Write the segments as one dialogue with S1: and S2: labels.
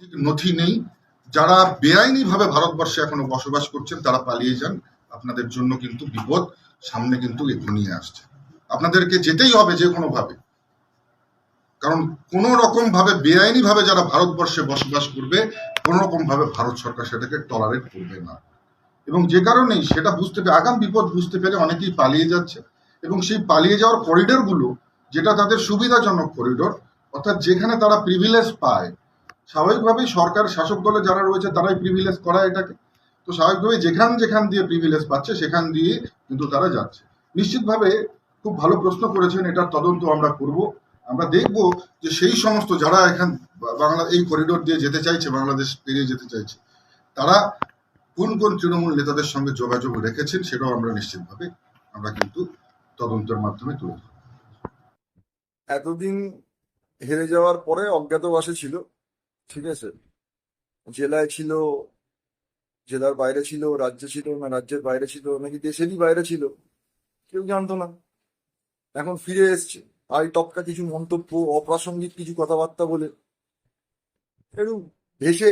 S1: ঠিক নথি নেই। যারা বেআইনিভাবে ভারতবর্ষে এখনও বসবাস করছেন, তারা পালিয়ে যান। আপনাদের জন্য কিন্তু বিপদ, সামনে কিন্তু ঘনিয়ে আসছে। আপনাদেরকে যেতেই হবে যে কোনো ভাবে। কারণ কোন রকম ভাবে বেআইনি ভাবে যারা ভারতবর্ষে বসবাস করবে, কোন রকম ভাবে ভারত সরকার সেটাকে টলারেট করবে না। এবং যে কারণেই সেটা বুঝতে পেরে, আগাম বিপদ বুঝতে পেরে অনেকেই পালিয়ে যাচ্ছে। এবং সেই পালিয়ে যাওয়ার করিডোরগুলো, যেটা তাদের সুবিধাজনক করিডোর অর্থাৎ যেখানে তারা প্রিভিলেজ পায় স্বাভাবিকভাবেই সরকার, শাসক দলে যারা রয়েছে তারাই প্রিভিলেজ করায় এটাকে। তো স্বাভাবিকভাবে যেখান যেখান দিয়ে প্রিভিলেজ পাচ্ছে, সেখান দিয়ে কিন্তু তারা যাচ্ছে। নিশ্চিতভাবে খুব ভালো প্রশ্ন করেছেন, এটার তদন্ত আমরা করব। আমরা দেখব যে সেই সমস্ত যারা এখান বাংলা, এই করিডোর দিয়ে যেতে চাইছে, বাংলাদেশ পেরিয়ে যেতে চাইছে, তারা কোন কোন তৃণমূল নেতাদের সঙ্গে যোগাযোগ রেখেছেন, সেটাও আমরা নিশ্চিতভাবে আমরা কিন্তু তদন্তের মাধ্যমে তুলে ধরব।
S2: এতদিন হেরে যাওয়ার পরে অজ্ঞাতবাসে ছিল। ঠিক আছে? জেলায় ছিল, জেলার বাইরে ছিল, রাজ্যে ছিল, না রাজ্যের বাইরে ছিল, নাকি দেশেরই বাইরে ছিল, কেউ জানতো না। এখন ফিরে এসছে। আই টপকা কিছু মন্তব্য, অপ্রাসঙ্গিক কিছু কথাবার্তা বলে। একটু ভেসে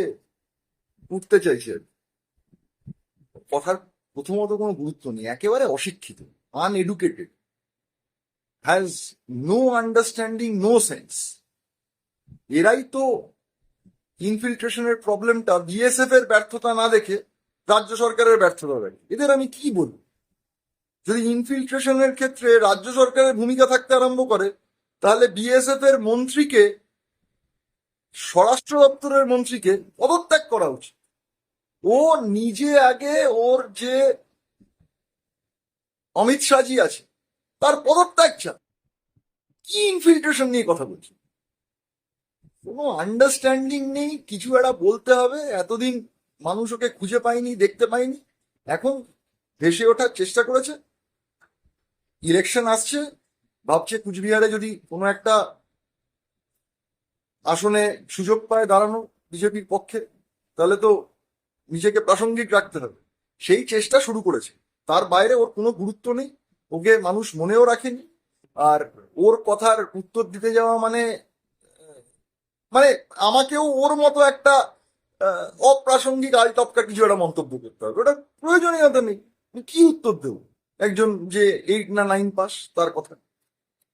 S2: উঠতে চাইছে। কথার প্রথমত কোনো গুরুত্ব নেই, একেবারে অশিক্ষিত uneducated has no understanding no sense এরাই তো ইনফিল্ট্রেশনের প্রবলেমটা বিএসএফ এর ব্যর্থতা না দেখে রাজ্য সরকারের ব্যর্থতা দেখে। এদের আমি কি বলব? যদি ইনফিল্ট্রেশনের ক্ষেত্রে রাজ্য সরকারের ভূমিকা থাকতে আরম্ভ করে, তাহলে বিএসএফ এর মন্ত্রীকে, স্বরাষ্ট্র দপ্তরের মন্ত্রীকে পদত্যাগ করা উচিত। ও নিজে আগে ওর যে অমিত শাহজি আছে, তার পদত্যাগ চান কি ইনফিল্ট্রেশন নিয়ে কথা বলছি? কোনো আন্ডারস্ট্যান্ডিং নেই, কিছু একটা বলতে হবে, এতদিন মানুষ ওকে খুঁজে পায়নি দেখতে পায়নি এখন ভেসে ওঠার চেষ্টা করেছে। ইলেকশন আসছে, ভাবছে কুচবিহারে যদি কোনো একটা আসনে সুযোগ পায় দাঁড়ানো বিজেপির পক্ষে, তাহলে তো নিজেকে প্রাসঙ্গিক রাখতে হবে। সেই চেষ্টা শুরু করেছে। তার বাইরে ওর কোনো গুরুত্ব নেই। ওকে মানুষ মনেও রাখেনি। আর ওর কথার উত্তর দিতে যাওয়া মানে মানে আমাকেও ওর মতো একটা অপ্রাসঙ্গিক আলটপকা কিছু একটা মন্তব্য করতে হবে। ওটা প্রয়োজনীয়তা নেই। কি উত্তর দেবো? একজন যে এইট না নাইন পাস তার কথা